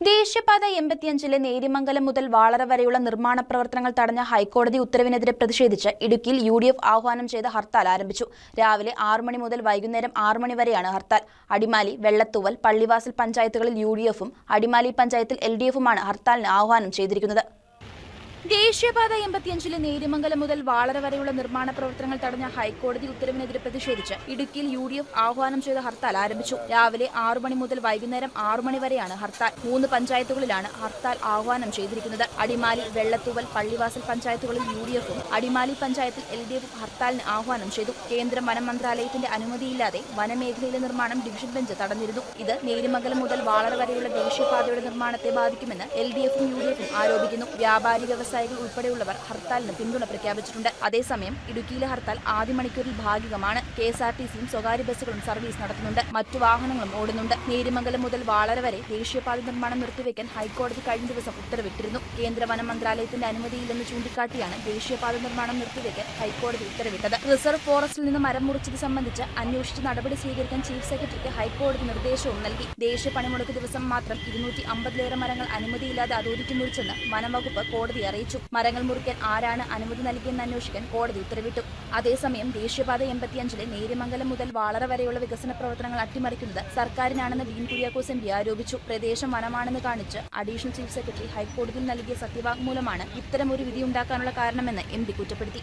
ദേശീയപാത എൺപത്തിയഞ്ചിലെ നേരിമംഗലം മുതൽ വാളറ വരെയുള്ള നിർമ്മാണ പ്രവർത്തനങ്ങൾ തടഞ്ഞ ഹൈക്കോടതി ഉത്തരവിനെതിരെ പ്രതിഷേധിച്ച് ഇടുക്കിയിൽ യു ഡി എഫ് ആഹ്വാനം ചെയ്ത ഹർത്താൽ ആരംഭിച്ചു. രാവിലെ ആറു മണി മുതൽ വൈകുന്നേരം ആറു മണി വരെയാണ് ഹർത്താൽ. അടിമാലി വെള്ളത്തുവൽ പള്ളിവാസൽ പഞ്ചായത്തുകളിൽ യു ഡി എഫും അടിമാലി പഞ്ചായത്തിൽ എൽ ഡി എഫുമാണ് ഹർത്താലിന് ആഹ്വാനം ചെയ്തിരിക്കുന്നത്. ദേശീയപാത എൺപത്തിയഞ്ചിലെ നേരിമംഗലം മുതൽ വാളര വരെയുള്ള നിർമ്മാണ പ്രവർത്തനങ്ങൾ തടഞ്ഞ ഹൈക്കോടതി ഉത്തരവിനെതിരെ പ്രതിഷേധിച്ച് ഇടുക്കിയിൽ യു ഡി എഫ് ആഹ്വാനം ചെയ്ത ഹർത്താൽ ആരംഭിച്ചു. രാവിലെ ആറു മണി മുതൽ വൈകുന്നേരം ആറു മണി വരെയാണ് ഹർത്താൽ. മൂന്ന് പഞ്ചായത്തുകളിലാണ് ഹർത്താൽ ആഹ്വാനം ചെയ്തിരിക്കുന്നത്. അടിമാലി വെള്ളത്തുവൽ പള്ളിവാസൽ പഞ്ചായത്തുകളിൽ യു ഡി എഫും അടിമാലി പഞ്ചായത്തിൽ എൽ ഡി എഫും ഹർത്താലിന് ആഹ്വാനം ചെയ്തു. കേന്ദ്ര വനം മന്ത്രാലയത്തിന്റെ അനുമതിയില്ലാതെ വനമേഖലയിലെ നിർമ്മാണം ഡിവിഷൻ ബെഞ്ച് തടഞ്ഞിരുന്നു. ഇത് നേരിമംഗലം മുതൽ വാളര വരെയുള്ള ദേശീയപാതയുടെ നിർമ്മാണത്തെ ബാധിക്കുമെന്ന് എൽ ഡി എഫും യു ഡി എഫും ആരോപിക്കുന്നു. വ്യാപാരി വ്യവസായികൾ ഉൾപ്പെടെയുള്ളവർ ഹർത്താലിന് പിന്തുണ പ്രഖ്യാപിച്ചിട്ടുണ്ട്. അതേസമയം ഇടുക്കിയിലെ ഹർത്താൽ ആദ്യ മണിക്കൂറിൽ ഭാഗികമാണ്. കെ എസ് ആർ ടി സിയും സ്വകാര്യ ബസ്സുകളും സർവീസ് നടത്തുന്നുണ്ട്. മറ്റു വാഹനങ്ങളും ഓടുന്നുണ്ട്. നേരിമംഗലം മുതൽ വാളര വരെ ദേശീയപാത നിർമ്മാണം നിർത്തിവെക്കാൻ ഹൈക്കോടതി കഴിഞ്ഞ ദിവസം ഉത്തരവിട്ടിരുന്നു. കേന്ദ്ര വനം മന്ത്രാലയത്തിന്റെ അനുമതിയില്ലെന്ന് ചൂണ്ടിക്കാട്ടിയാണ് ദേശീയപാത നിർമ്മാണം നിർത്തിവെക്കാൻ ഹൈക്കോടതി ഉത്തരവിട്ടത്. റിസർവ് ഫോറസ്റ്റിൽ നിന്ന് മരം മുറിച്ചത് സംബന്ധിച്ച് അന്വേഷിച്ച് നടപടി സ്വീകരിക്കാൻ ചീഫ് സെക്രട്ടറിക്ക് ഹൈക്കോടതി നിർദ്ദേശവും നൽകി. ദേശീയ പണിമുടക്ക് ദിവസം മാത്രം ഇരുന്നൂറ്റി അമ്പതിലേറെ മരങ്ങൾ അനുമതിയില്ലാതെ അതോറിറ്റി മുറിച്ചെന്ന് വനംവകുപ്പ് കോടതി അറിയിച്ചു. മരങ്ങൾ മുറിക്കാൻ ആരാണ് അനുമതി നൽകിയെന്ന് അന്വേഷിക്കാൻ കോടതി ഉത്തരവിട്ടു. അതേസമയം ദേശീയപാത എൺപത്തിയഞ്ചിലെ നേര്യമംഗലം മുതൽ വാളറ വരെയുള്ള വികസന പ്രവർത്തനങ്ങൾ അട്ടിമറിക്കുന്നത് സർക്കാരിനാണെന്ന് ഡീൻ കുര്യാക്കോസ് എം പി ആരോപിച്ചു. പ്രദേശം വനമാണെന്ന് കാണിച്ച് അഡീഷണൽ ചീഫ് സെക്രട്ടറി ഹൈക്കോടതിയിൽ നൽകിയ സത്യവാങ്മൂലമാണ് ഇത്തരമൊരു വിധിയുണ്ടാക്കാനുള്ള കാരണമെന്ന് എം പി കുറ്റപ്പെടുത്തി.